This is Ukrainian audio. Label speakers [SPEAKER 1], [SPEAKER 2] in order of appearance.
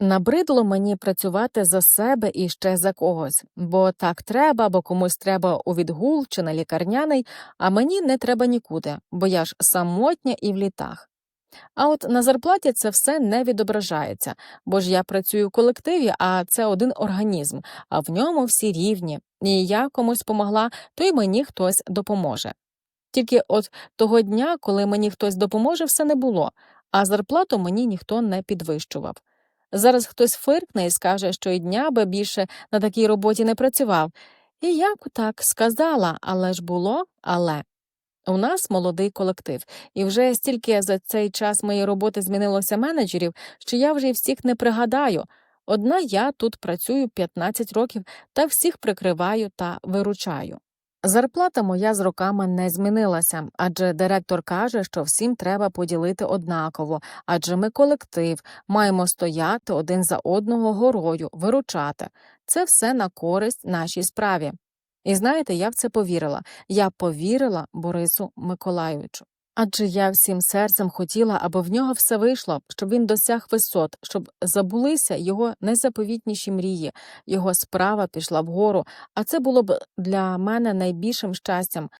[SPEAKER 1] Набридло мені працювати за себе і ще за когось, бо так треба, бо комусь треба у відгул чи на лікарняний, а мені не треба нікуди, бо я ж самотня і в літах. А от на зарплаті це все не відображається, бо ж я працюю в колективі, а це один організм, а в ньому всі рівні, і я комусь помогла, то й мені хтось допоможе. Тільки от того дня, коли мені хтось допоможе, все не було, а зарплату мені ніхто не підвищував. Зараз хтось фиркне і скаже, що й дня би більше на такій роботі не працював. І я б так сказала, але ж було, але. У нас молодий колектив, і вже стільки за цей час моєї роботи змінилося менеджерів, що я вже й всіх не пригадаю. Одна я тут працюю 15 років та всіх прикриваю та виручаю. Зарплата моя з роками не змінилася, адже директор каже, що всім треба поділити однаково, адже ми колектив, маємо стояти один за одного горою, виручати. Це все на користь нашій справі. І знаєте, я в це повірила. Я повірила Борису Миколайовичу. Адже я всім серцем хотіла, аби в нього все вийшло, щоб він досяг висот, щоб забулися його найзаповітніші мрії, його справа пішла вгору, а це було б для мене найбільшим щастям